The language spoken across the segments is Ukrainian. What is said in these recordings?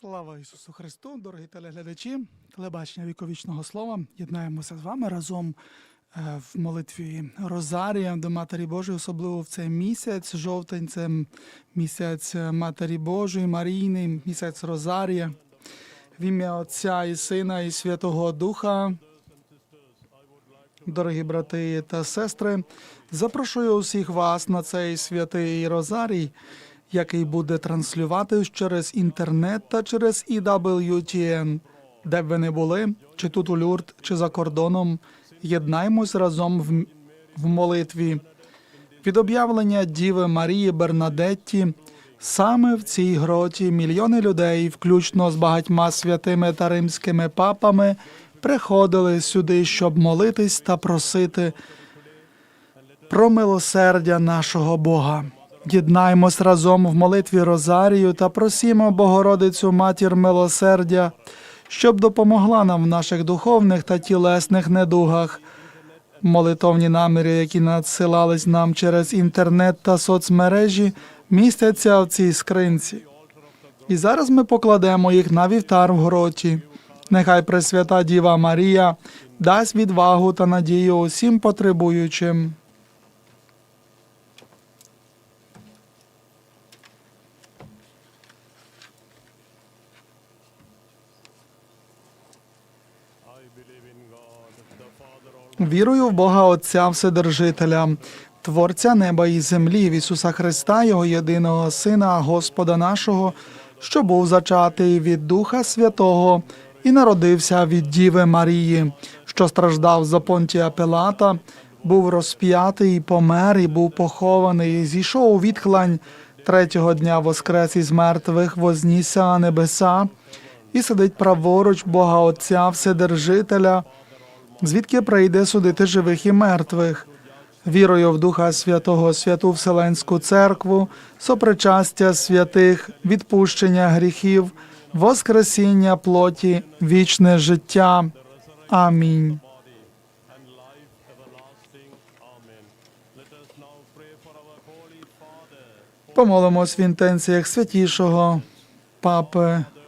Слава Ісусу Христу, дорогі телеглядачі, телебачення віковічного слова. Єднаємося з вами разом е, в молитві Розарія до Матері Божої, особливо в цей місяць. Жовтень це місяць Матері Божої, Марійний, місяць Розарія. В ім'я Отця і Сина, і Святого Духа. Дорогі брати та сестри, запрошую усіх вас на цей святий Розарій, який буде транслюватись через інтернет та через EWTN. Де б ви не були, чи тут у Люрт, чи за кордоном, єднаймось разом в, в молитві. Від об'явлення Діви Марії Бернадетті саме в цій гроті мільйони людей, включно з багатьма святими та римськими папами, приходили сюди, щоб молитись та просити про милосердя нашого Бога. Єднаймось разом в молитві Розарію та просімо Богородицю Матір милосердя, щоб допомогла нам в наших духовних та тілесних недугах. Молитовні наміри, які надсилались нам через інтернет та соцмережі, містяться в цій скринці. І зараз ми покладемо їх на вівтар в гроті. Нехай Пресвята Діва Марія дасть відвагу та надію усім потребуючим. Вірую в Бога Отця Вседержителя, Творця неба і землі, в Ісуса Христа, Його єдиного Сина, Господа нашого, що був зачатий від Духа Святого і народився від Діви Марії, що страждав за Понтія Пилата, був розп'ятий, помер, і був похований, зійшов у відхлань третього дня воскрес із мертвих, вознісся на небеса, і сидить праворуч Бога Отця Вседержителя звідки прийде судити живих і мертвих. Вірою в Духа Святого, святу Вселенську Церкву, сопричастя святих, відпущення гріхів, воскресіння плоті, вічне життя. Амінь. Помолимось в інтенціях святішого Папи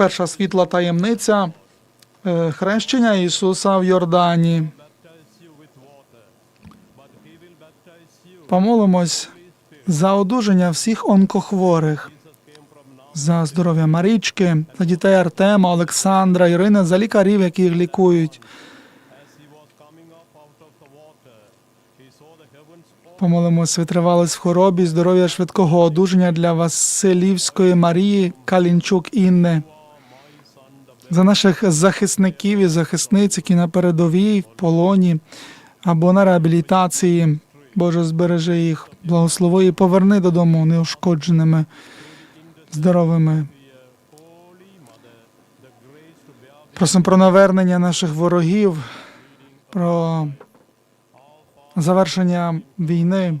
Перша світла таємниця е, хрещення Ісуса в Йордані. Помолимось за одужання всіх онкохворих, за здоров'я Марічки, за дітей Артема, Олександра, Ірини, за лікарів, які їх лікують. Помолимось витривалось в хворобі, здоров'я швидкого одужання для Василівської Марії Калінчук Інни. За наших захисників і захисниць, які на передовій, в полоні або на реабілітації. Боже, збережи їх, благослови і поверни додому неушкодженими, здоровими. Просимо про навернення наших ворогів, про завершення війни,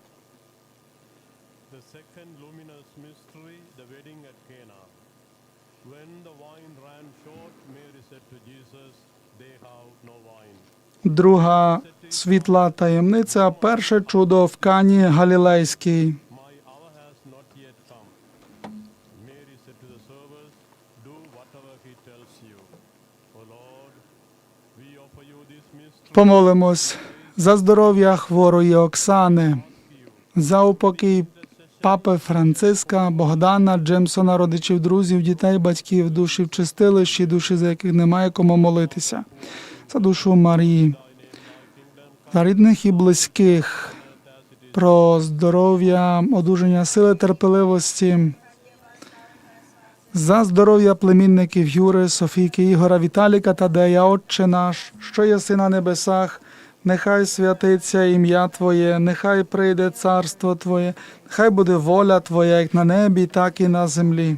Друга світла таємниця, перше чудо в Кані Галілейській. Помолимось за здоров'я хворої Оксани, за упокій папи Франциска, Богдана, Джемсона, родичів, друзів, дітей, батьків, душі в чистилищі, душі, за яких немає кому молитися, за душу Марії, рідних і близьких, про здоров'я, одужання сили терпеливості, за здоров'я племінників Юри, Софійки, Ігора, Віталіка, Тадея, Отче наш, що єси на небесах, нехай святиться ім'я Твоє, нехай прийде царство Твоє, нехай буде воля Твоя, як на небі, так і на землі.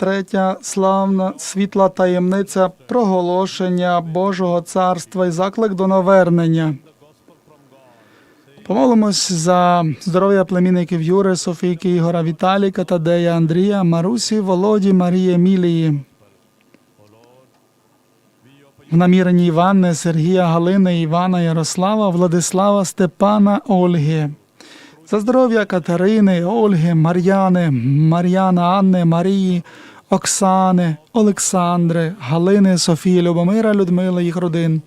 Третя славна світла таємниця проголошення Божого царства і заклик до навернення. Помолимось за здоров'я племінників Юри, Софійки, Ігора, Віталіка, Тадея, Андрія, Марусі, Володі, Марії, Емілії. В наміренні Іванни, Сергія, Галини, Івана, Ярослава, Владислава, Степана, Ольги. За здоров'я Катерини, Ольги, Мар'яни, Мар'яна, Анни, Марії, Оксани, Олександри, Галини, Софії, Любомира, Людмили, їх родин.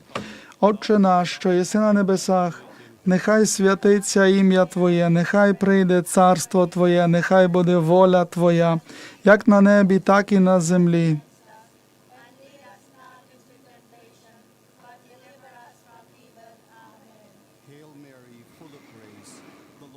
Отче наш, що єси на небесах, нехай святиться ім'я Твоє, нехай прийде царство Твоє, нехай буде воля Твоя, як на небі, так і на землі.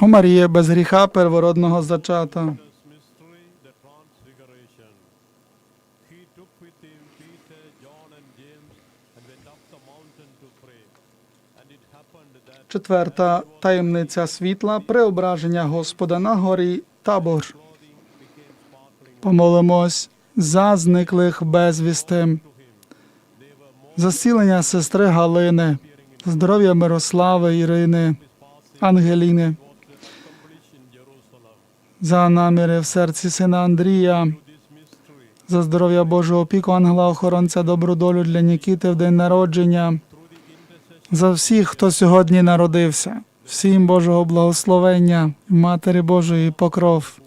О Марія, без гріха первородного зачата. Четверта таємниця світла преображення Господа на горі Табор. Помолимось за зниклих безвісти, за зцілення сестри Галини, здоров'я Мирослави, Ірини, Ангеліни, за наміри в серці сина Андрія, за здоров'я Божого опіку, ангела охоронця, добру долю для Нікіти в день народження за всіх, хто сьогодні народився, всім Божого благословення, Матері Божої покров.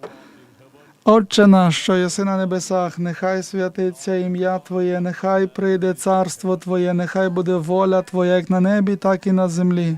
Отче наш, що єси на небесах, нехай святиться ім'я Твоє, нехай прийде царство Твоє, нехай буде воля Твоя, як на небі, так і на землі.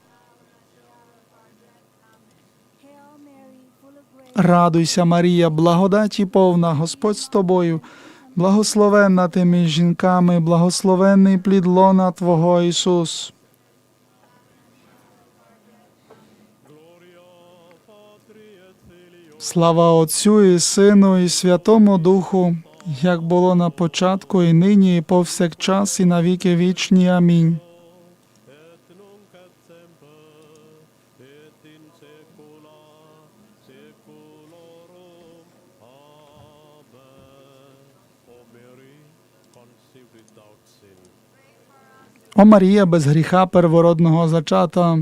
Радуйся, Марія, благодаті повна, Господь з тобою, благословенна ти між жінками, благословенний плід лона Твого Ісус. Слава Отцю і Сину, і Святому Духу, як було на початку, і нині, і повсякчас, і на віки вічні. Амінь. О Марія, без гріха первородного зачата.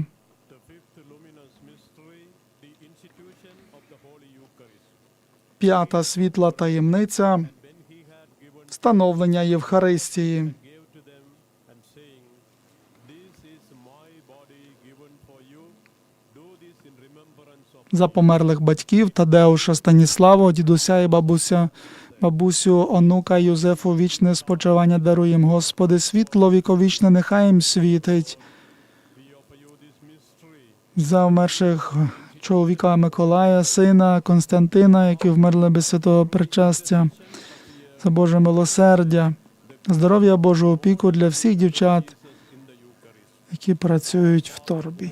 П'ята світла таємниця встановлення Євхаристії. За померлих батьків Тадеуша Станіслава, дідуся і бабуся, бабусю, онука Юзефу вічне спочивання даруєм, Господи, світло віковічне, нехай їм світить. За вмерших чоловіка Миколая, сина Константина, які вмерли без святого причастя, за Боже милосердя, здоров'я Божу опіку для всіх дівчат, які працюють в торбі.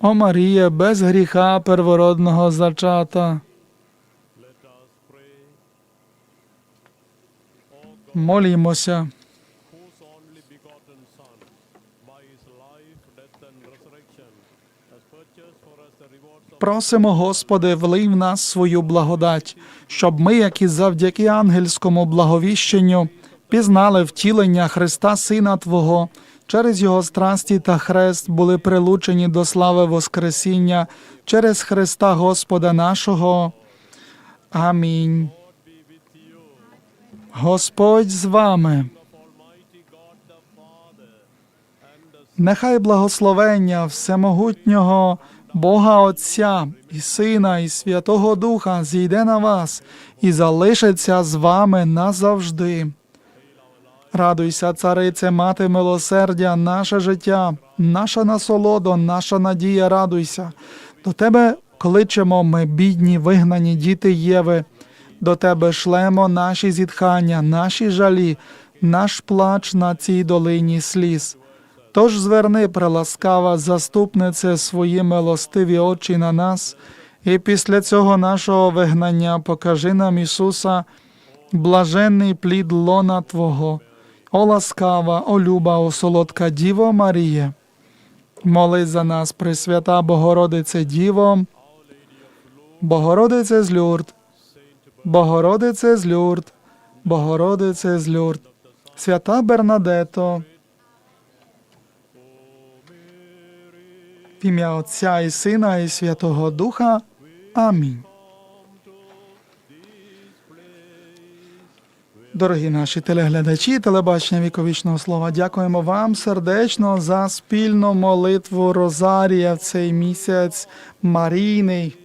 О Марія, без гріха первородного зачата. Молімося. Просимо, Господи, влий в нас свою благодать, щоб ми, як і завдяки ангельському благовіщенню, пізнали втілення Христа Сина Твого, через Його страсті та хрест були прилучені до слави Воскресіння через Христа Господа нашого. Амінь. Господь з вами. Нехай благословення всемогутнього Бога Отця і Сина, і Святого Духа зійде на вас і залишиться з вами назавжди. Радуйся, царице, мати милосердя, наше життя, наша насолода, наша надія, радуйся. До тебе кличемо ми, бідні, вигнані діти Єви. До тебе шлемо наші зітхання, наші жалі, наш плач на цій долині сліз. Тож зверни, преласкава заступнице, свої милостиві очі на нас, і після цього нашого вигнання покажи нам Ісуса, блаженний плід лона Твого, о ласкава, о люба, о солодка Діво Маріє. Молись за нас, Пресвята Богородице Діво, Богородице з Люрд, Богородице з Люрд, Богородице з Люрд, Свята Бернадето, в ім'я Отця і Сина і Святого Духа. Амінь. Дорогі наші телеглядачі, телебачення віковічного слова, дякуємо вам сердечно за спільну молитву Розарія в цей місяць Марійний.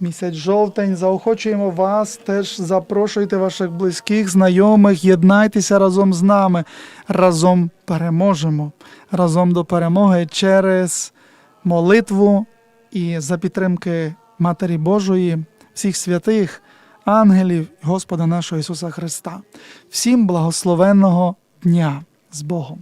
Місяць жовтень. Заохочуємо вас, теж запрошуйте ваших близьких, знайомих, єднайтеся разом з нами. Разом переможемо. Разом до перемоги через молитву і за підтримки Матері Божої, всіх святих, ангелів, Господа нашого Ісуса Христа. Всім благословенного дня з Богом!